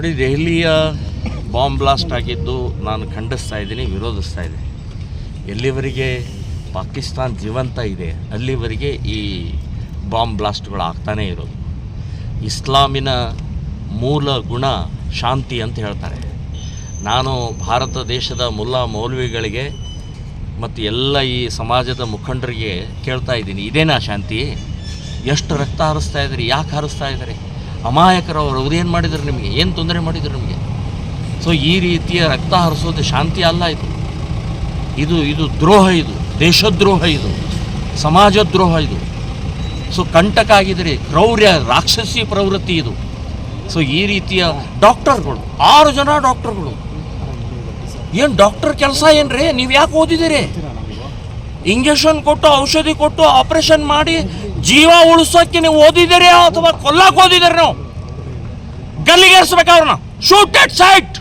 ನೋಡಿ, ದೆಹಲಿಯ bomb blast ಆಗಿದ್ದು ನಾನು ಖಂಡಿಸ್ತಾ ಇದ್ದೀನಿ, ವಿರೋಧಿಸ್ತಾ ಇದ್ದೀನಿ. ಎಲ್ಲಿವರೆಗೆ ಪಾಕಿಸ್ತಾನ್ ಜೀವಂತ ಇದೆ, ಅಲ್ಲಿವರೆಗೆ ಈ ಬಾಂಬ್ ಬ್ಲಾಸ್ಟ್ಗಳು ಆಗ್ತಾನೇ ಇರೋದು. ಇಸ್ಲಾಮಿನ ಮೂಲ ಗುಣ ಶಾಂತಿ ಅಂತ ಹೇಳ್ತಾರೆ. ನಾನು ಭಾರತ ದೇಶದ ಮುಲ್ಲಾ ಮೌಲ್ವಿಗಳಿಗೆ ಮತ್ತು ಎಲ್ಲ ಈ ಸಮಾಜದ ಮುಖಂಡರಿಗೆ ಕೇಳ್ತಾ ಇದ್ದೀನಿ, ಇದೇನಾ ಶಾಂತಿ? ಎಷ್ಟು ರಕ್ತ ಹರಿಸ್ತಾ ಇದ್ದೀರಿ, ಯಾಕೆ ಹರಿಸ್ತಾ ಇದ್ದಾರೆ? ಅಮಾಯಕರವರು ಏನು ಮಾಡಿದ್ರು ನಿಮಗೆ? ಏನು ತೊಂದರೆ ಮಾಡಿದ್ರು ನಿಮಗೆ? ಸೊ ಈ ರೀತಿಯ ರಕ್ತ ಹರಿಸೋದು ಶಾಂತಿ ಅಲ್ಲ ಇದು. ಇದು ಇದು ದ್ರೋಹ ಇದು. ದೇಶದ್ರೋಹ ಇದು. ಸಮಾಜ ದ್ರೋಹ ಇದು. ಸೊ ಕಂಟಕ ಆಗಿದರೆ ಕ್ರೌರ್ಯ, ರಾಕ್ಷಸಿ ಪ್ರವೃತ್ತಿ ಇದು. ಸೊ ಈ ರೀತಿಯ ಡಾಕ್ಟರ್ಗಳು, ಆರು ಜನ ಡಾಕ್ಟರ್ಗಳು. ಏನು ಡಾಕ್ಟರ್ ಕೆಲಸ ಏನು ರೀ ನೀವು ಯಾಕೆ ಓದಿದ್ದೀರಿ ಇಂಜೆಕ್ಷನ್ ಕೊಟ್ಟು, ಔಷಧಿ ಕೊಟ್ಟು, ಆಪರೇಷನ್ ಮಾಡಿ ಜೀವ ಉಳಿಸೋಕ್ಕೆ ನೀವು ಓದಿದ್ದೀರಿ ಅಥವಾ ಕೊಲ್ಲಕ್ಕೆ ಓದಿದ್ದೀರಿ ನಾವು? ಗಲ್ಲಿಗೇರಿಸ್ಬೇಕು ಅವ್ರನ್ನ. ಶೂಟ್ ಎಟ್ ಸೈಟ್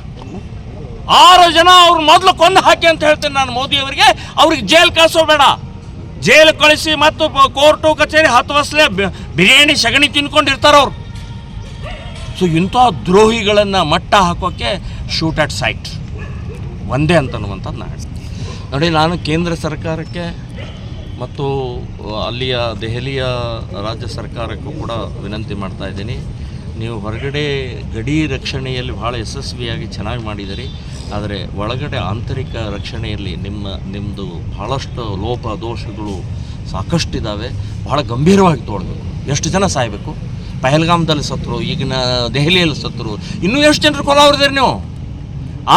ಆರು ಜನ ಅವ್ರು ಮೊದಲು ಕೊಂದು ಹಾಕಿ ಅಂತ ಹೇಳ್ತೀನಿ ನಾನು ಮೋದಿ ಅವರಿಗೆ. ಅವ್ರಿಗೆ ಜೈಲ್ ಕಳಿಸೋಬೇಡ ಜೈಲ್ ಕಳಿಸಿ ಮತ್ತು ಕೋರ್ಟು ಕಚೇರಿ ಹತ್ತು ವರ್ಷಲೆ ಬಿರಿಯಾನಿ, ಸಗಣಿ ತಿನ್ಕೊಂಡಿರ್ತಾರೆ ಅವ್ರು. ಸೊ ಇಂಥ ದ್ರೋಹಿಗಳನ್ನು ಮಟ್ಟ ಹಾಕೋಕ್ಕೆ ಶೂಟ್ ಅಟ್ ಸೈಟ್ ಒಂದೇ ಅಂತನ್ನುವಂಥದ್ದು ನಾನು. ನೋಡಿ, ನಾನು ಕೇಂದ್ರ ಸರ್ಕಾರಕ್ಕೆ ಮತ್ತು ಅಲ್ಲಿಯ ದೆಹಲಿಯ ರಾಜ್ಯ ಸರ್ಕಾರಕ್ಕೂ ಕೂಡ ವಿನಂತಿ ಮಾಡ್ತಾ ಇದ್ದೀನಿ. ನೀವು ಹೊರಗಡೆ ಗಡಿ ರಕ್ಷಣೆಯಲ್ಲಿ ಭಾಳ ಯಶಸ್ವಿಯಾಗಿ ಚೆನ್ನಾಗಿ ಮಾಡಿದಿರಿ ಆದರೆ ಒಳಗಡೆ ಆಂತರಿಕ ರಕ್ಷಣೆಯಲ್ಲಿ ನಿಮ್ಮ ನಿಮ್ಮದು ಭಾಳಷ್ಟು ಲೋಪ, ದೋಷಗಳು ಸಾಕಷ್ಟಿದ್ದಾವೆ ಭಾಳ ಗಂಭೀರವಾಗಿ ತೋಡಬೇಕು ಎಷ್ಟು ಜನ ಸಾಯಬೇಕು? ಪಹಲ್ಗಾಮ್ದಲ್ಲಿ ಸತ್ರು, ಈಗಿನ ದೆಹಲಿಯಲ್ಲಿ ಸತ್ರು. ಇನ್ನೂ ಎಷ್ಟು ಜನರು ಕೊಲಾವ್ರಿದ್ದೀರಿ ನೀವು?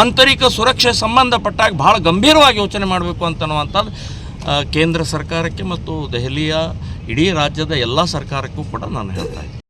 ಆಂತರಿಕ ಸುರಕ್ಷೆ ಸಂಬಂಧಪಟ್ಟಾಗ ಭಾಳ ಗಂಭೀರವಾಗಿ ಯೋಚನೆ ಮಾಡಬೇಕು ಅಂತನ್ನುವಂಥದ್ದು ಕೇಂದ್ರ ಸರ್ಕಾರಕ್ಕೆ ಮತ್ತು ದೆಹಲಿಯ ಇಡೀ ರಾಜ್ಯದ ಎಲ್ಲ ಸರ್ಕಾರಕ್ಕೂ ಕೂಡ ನಾನು ಹೇಳ್ತಾ ಇದ್ದೀನಿ.